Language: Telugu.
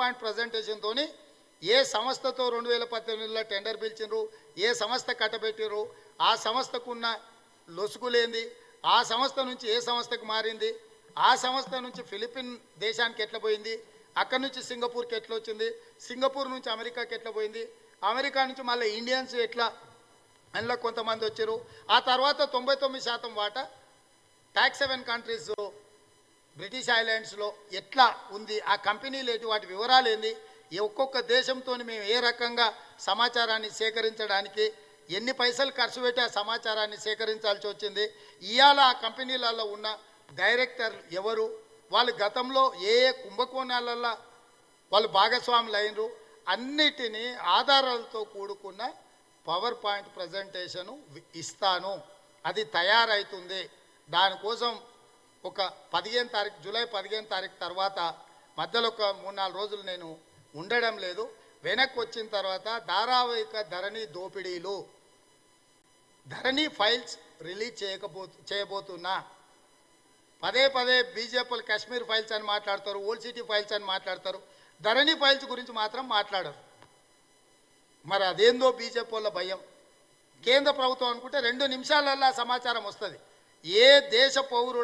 పాయింట్ ప్రజెంటేషన్తో ఏ సంస్థతో రెండు వేల పద్దెనిమిదిలో టెండర్ పిలిచినారు ఏ సంస్థ కట్టబెట్టిర్రు ఆ సంస్థకున్న లొసుగులేంది ఆ సంస్థ నుంచి ఏ సంస్థకు మారింది ఆ సంస్థ నుంచి ఫిలిపిన్ దేశానికి ఎట్లా పోయింది అక్కడి నుంచి సింగపూర్కి ఎట్లా వచ్చింది సింగపూర్ నుంచి అమెరికాకి ఎట్లా పోయింది అమెరికా నుంచి మళ్ళీ ఇండియన్స్ ఎట్లా అందులో కొంతమంది వచ్చారు. ఆ తర్వాత తొంభై తొమ్మిది శాతం వాటా ట్యాక్స్ సెవెన్ కంట్రీస్ బ్రిటిష్ ఐలాండ్స్లో ఎట్లా ఉంది ఆ కంపెనీలు ఏంటి వాటి వివరాలు ఏంది ఒక్కొక్క దేశంతో మేము ఏ రకంగా సమాచారాన్ని సేకరించడానికి ఎన్ని పైసలు ఖర్చు పెట్టి ఆ సమాచారాన్ని సేకరించాల్సి వచ్చింది ఇవాళ ఆ కంపెనీలలో ఉన్న డైరెక్టర్లు ఎవరు వాళ్ళు గతంలో ఏ ఏ కుంభకోణాలలో వాళ్ళు భాగస్వాములు అయినరు అన్నిటినీ ఆధారాలతో కూడుకున్న పవర్ పాయింట్ ప్రజెంటేషను ఇస్తాను అది తయారవుతుంది దానికోసం ఒక పదిహేను తారీఖు జూలై పదిహేను తారీఖు తర్వాత మధ్యలో ఒక మూడు నాలుగు రోజులు నేను ఉండడం లేదు. వెనక్కి వచ్చిన తర్వాత ధారావాహిక ధరణి దోపిడీలు ధరణి ఫైల్స్ రిలీజ్ చేయకపో చేయబోతున్నా. పదే పదే బీజేపీలు కాశ్మీర్ ఫైల్స్ అని మాట్లాడతారు ఓల్డ్ సిటీ ఫైల్స్ అని మాట్లాడతారు. ధరణి ఫైల్స్ గురించి మాత్రం మాట్లాడరు. మరి అదేందో బీజేపీ వాళ్ళ భయం. కేంద్ర ప్రభుత్వం అనుకుంటే రెండు నిమిషాలల్లో సమాచారం వస్తుంది. ఏ దేశ పౌరుడు